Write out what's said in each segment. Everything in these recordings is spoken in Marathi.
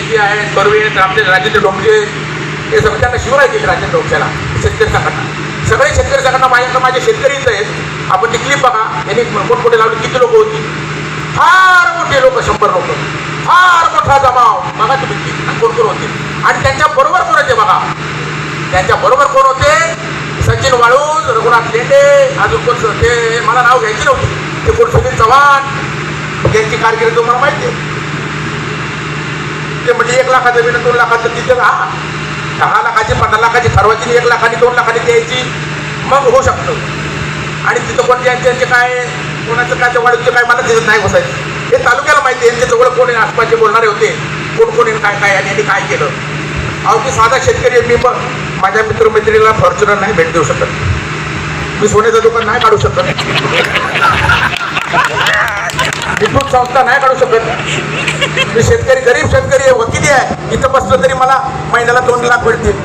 जे आहेत कर्वे आहेत आपले राज्याचे डोंगरे हे सगळं त्यांना शिवराय राज्याच्या राजेंद्र शेतकरी संघटना. सगळे शेतकरी संघटना माझ्या माझे शेतकरीच आहेत. आपण ती क्लिप बघा. यांनी मोठमोठे लावले किती लोक होती? फार मोठे लोक शंभर लोक. फार मोठा जमाव बघा तुम्ही आणि कोण कोण होते. आणि त्यांच्या बरोबर कोण होते बघा? त्यांच्या बरोबर कोण होते? सचिन वाळूज रघुनाथ लेंडे अजून कोण ते मला नाव घ्यायचे नव्हते. ते कोण सुनील चव्हाण? यांची कारकिर्द तुम्हाला माहिती आहे. ते म्हणजे एक लाखाचं विना दोन लाखाचं तिथे हा दहा लाखाची पंधरा लाखाची ठरवायची एक लाखाने दोन लाखाने द्यायची. मग होऊ शकतं. आणि तिथं कोण त्यांचे त्यांचे काय कोणाचं काय जवळचे काय मला तिथं नाही बसायचं. हे तालुक्याला माहिती आहे यांच्या जवळ कोण आहे आसपासचे बोलणारे होते. कोण कोण काय काय आणि यांनी काय केलं. अहो मी साधा शेतकरी आहे मी पण माझ्या मित्रमैत्रिणीला फॉर्च्युनर नाही भेट देऊ शकत. मी सोन्याचं दुकान नाही काढू शकत. विद्युत संस्था नाही काढू शकत. मी शेतकरी गरीब शेतकरी आहे वकिली आहे. इथं बसलं तरी मला महिन्याला दोन लाख मिळतील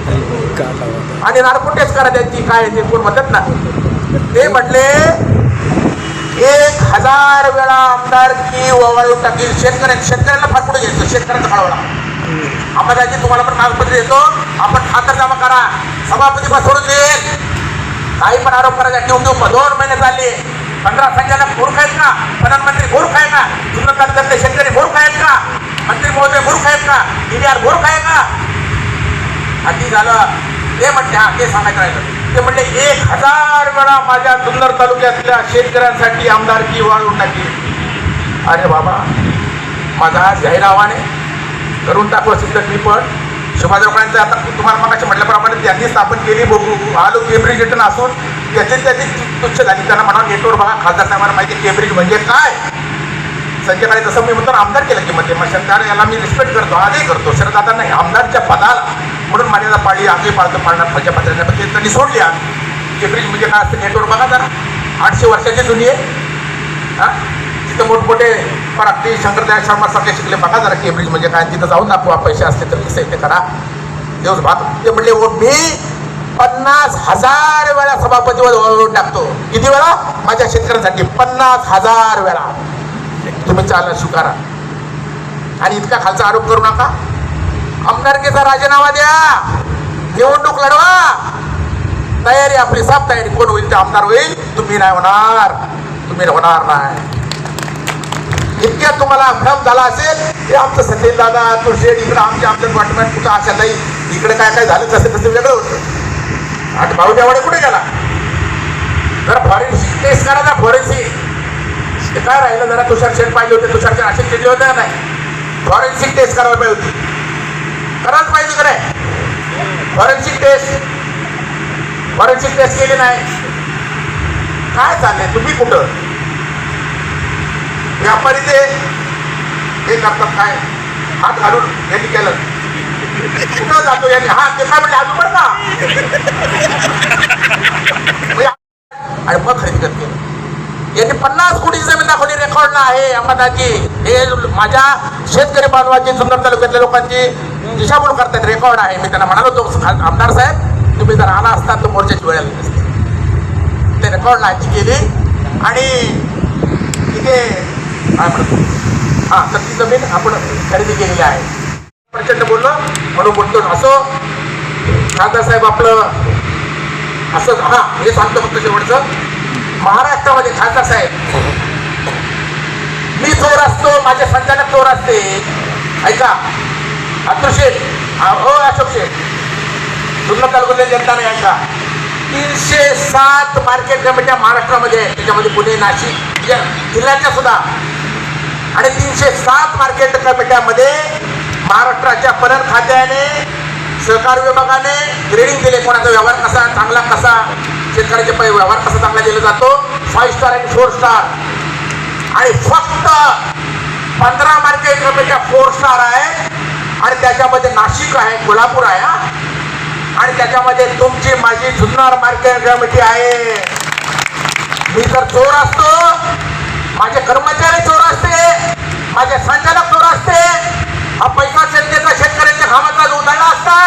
आणि नारपुटेच करा त्यांची काय ते कोण म्हणतात ना ते म्हटले एक हजार वेळा आमदार की ववाळून टाकील. शेतकऱ्यांनी शेतकऱ्यांना फार घ्यायचं? शेतकऱ्यांचा फाळवला अंबादाजी तुम्हाला पण कागदपत्र देतो. आपण खातर जमा करा. सभापती बसवून सोडून देईल काही पण आरोप करायचा ठेवून देऊ. दोन महिने झाले. पंधरा संचालक मूर्ख आहेत का? प्रधानमंत्री मूर्ख आहे का? तुमचं कर्तव्य शेतकरी मंत्री महोदय मूर्ख आहेत का? इंडियार मूर्ख आहे का? आधी झालं. ते म्हटले हा ते सांगायचं राहिलं. ते म्हणले एक हजार वेळा माझ्या जुन्नर तालुक्यातल्या शेतकऱ्यांसाठी आमदारकी वाढवून टाकली. अरे बाबा माझा आज करून टाकू असेल तर मी पण. शिवाजीरावांचं आता तुम्हाला मगाशी म्हटल्याप्रमाणे त्यांनी स्थापन केली बघू. आलो केम्ब्रिज रिटर्न असून त्याची त्याची तुच्छ झाली. त्यांना म्हणा नेटवर बघा खासदार साहेबांना माहिती आहे केम्ब्रिज म्हणजे काय? संजय काळे जसं मी म्हणतो ना, आमदार केलं की मध्ये. मग शरदार याला मी रिस्पेक्ट करतो आजही करतो. शरदादा नाही आमदारच्या पदाला म्हणून मर्यादा पाळी आजही पाळतो पाळणार माझ्या पत्राच्या पण ते त्यांनी सोडली आज. ब्रिज म्हणजे काय असतं नेटवर बघा जरा. आठशे वर्षाची जुनी आहे. हां? तिथं मोठमोठे पराक्ती शंकरदयाळ शर्मा सारखे शिकले. बघा जरा केम्ब्रिज म्हणजे काय तिथं जाऊन दाखवा पैसे असले तर कसं आहे ते करा. देऊस भाग ते म्हणले "ओ, मी पन्नास हजार वेळा सभापतीवर वळवून टाकतो. किती वेळा? माझ्या शेतकऱ्यांसाठी पन्नास हजार वेळा. तुम्ही चालना स्वीकारा आणि इतका खालचा आरोप करू नका. आमदारकीचा राजीनामा द्या. निवडणूक लढवा. तयारी आपली साफ तयारी. कोण होईल ते आमदार होईल तुम्ही नाही होणार. तुम्ही होणार नाही. इतक्या तुम्हाला भ्रम झाला असेल हे आमचं सचिन दादा तुळशेड इकडं आमचे आमच्या डिपार्टमेंट कुठं अशा नाही. इकडे काय काय झालं तसं तसं वेगळं होतं. आणि भाऊ देवाडे कुठे गेला? तर फॉरेन्सिक टेस्ट करा ना फॉरेन्सिक ते काय राहिलं? जरा तुषार शेठ पाहिजे होते. तुषार शेठ असे केली होते नाही फॉरेन्सिक टेस्ट करायला पाहिजे होती. करायला पाहिजे का नाही? फॉरेन्सिक टेस्ट फॉरेन्सिक टेस्ट केली नाही. काय चाललंय? तुम्ही कुठं? व्यापारी ते? हे करतात काय? हात घालून यांनी केलं. कुठं जातो यांनी? हा ते काय म्हणजे अजून बरं का आणि मग खरेदी करत. यांनी पन्नास कोटी जमीन दाखवली रेकॉर्डला आहे अंबादाची हे माझ्या शेतकरी बांधवाची जुन्नर तालुक्यातल्या लोकांची दिशाभूल करतात रेकॉर्ड आहे. मी त्यांना म्हणालो तो आमदार साहेब तुम्ही जर आला असता तर मोर्चाची वेळ आली नसती. ते रेकॉर्ड लायची केली आणि तिथे काय म्हणतो? हां तर ती जमीन आपण खरेदी केलेली आहे. प्रचंड बोललो म्हणून बोलतो असो. खासदार साहेब आपलं असं हां हे सांगतो फक्त शेवटचं. महाराष्ट्रामध्ये खासदार साहेब. मी चोर असतो माझे संचालक चोर असते. ऐका अतुल शेठ हो अशोक शेठ जुन्नर तालुक्यातल्या नाही ऐका. तीनशे सात मार्केट कमिट्या महाराष्ट्रामध्ये आहेत. त्याच्यामध्ये पुणे नाशिक जिल्ह्याच्या सुद्धा. आणि तीनशे सात मार्केट कमिट्यामध्ये महाराष्ट्राच्या पणन खात्याने सहकार विभागाने ग्रेडिंग दिले कोणाचा व्यवहार कसा चांगला कसा? शेतकऱ्याचे पै व्यवहार कसा चांगला दिला जातो? फाईव्ह स्टार आणि फोर स्टार आणि फक्त पंधरा मार्केट कमिट्या फोर स्टार आहे. आणि त्याच्यामध्ये नाशिक आहे कोल्हापूर आहे हा. आणि त्याच्यामध्ये तुमची माझी जुन्नर मार्केट कमिटी आहे. मी तर चोर असतो माझे कर्मचारी चोर असते माझे संचालक चोर असते हा पैसा जनतेचा शेतकऱ्यांच्या घामाचा जो उधळला असता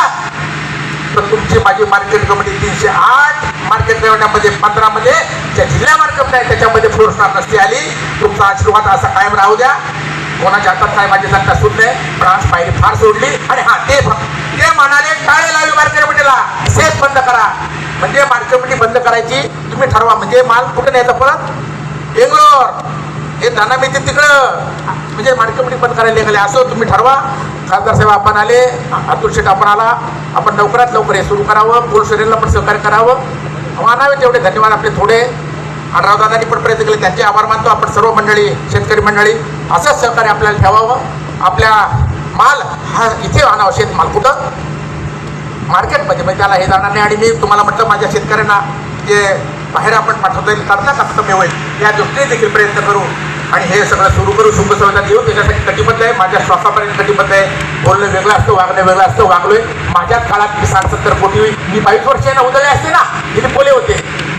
तर तुमची माझी मार्केट कमिटी तीनशे आठ मार्केट कमिट्यामध्ये पंधरामध्ये ज्या जिल्हा मार्केट आहे त्याच्यामध्ये फोर स्टार नसती आली. तुमचा आशीर्वाद असा कायम राहू द्या. कोणाच्या हातात काय माझी सांगता सुटले पण फ्रान्स पायरी फार सोडली. आणि हा ते ते म्हणाले टाळे लावी मार्केटला सेफ बंद करा. म्हणजे मार्केटमध्ये बंद करायची. तुम्ही ठरवा. म्हणजे माल कुठे न्यायचा परत? बेंगलोर. हे दाना मिळते तिकडं. म्हणजे मार्केटमध्ये बंद करायला निघाले. असो तुम्ही ठरवा. खासदार साहेब आपण आले अतुल शेठ आपण आला आपण लवकरात लवकर हे सुरू करावं पोल शरीरला पण सहकार्य करावं. मानावे तेवढे धन्यवाद आपले थोडे. आणि पण प्रयत्न केले त्यांचे आभार मानतो आपण सर्व मंडळी शेतकरी मंडळी. असंच सहकार्य आपल्याला ठेवावं. आपल्या माल हा इथे आणावं शेतमाल कुठं? मार्केटमध्ये म्हणजे त्याला हे जाणार नाही. आणि मी तुम्हाला म्हटलं माझ्या शेतकऱ्यांना जे बाहेर आपण पाठवता येईल करता का कमी होईल. या दृष्टीने देखील प्रयत्न करू. आणि हे सगळं सुरू करू शुभ संविधान त्याच्यासाठी कटिबद्ध आहे. माझ्या श्वासापर्यंत कटिबद्ध आहे. बोलणं वेगळं असतं वागणं वेगळं असतं वागलोय. माझ्याच काळात मी साठ सत्तर कोटी मी बावीस वर्ष ना असते ना? तिथे बोले होते.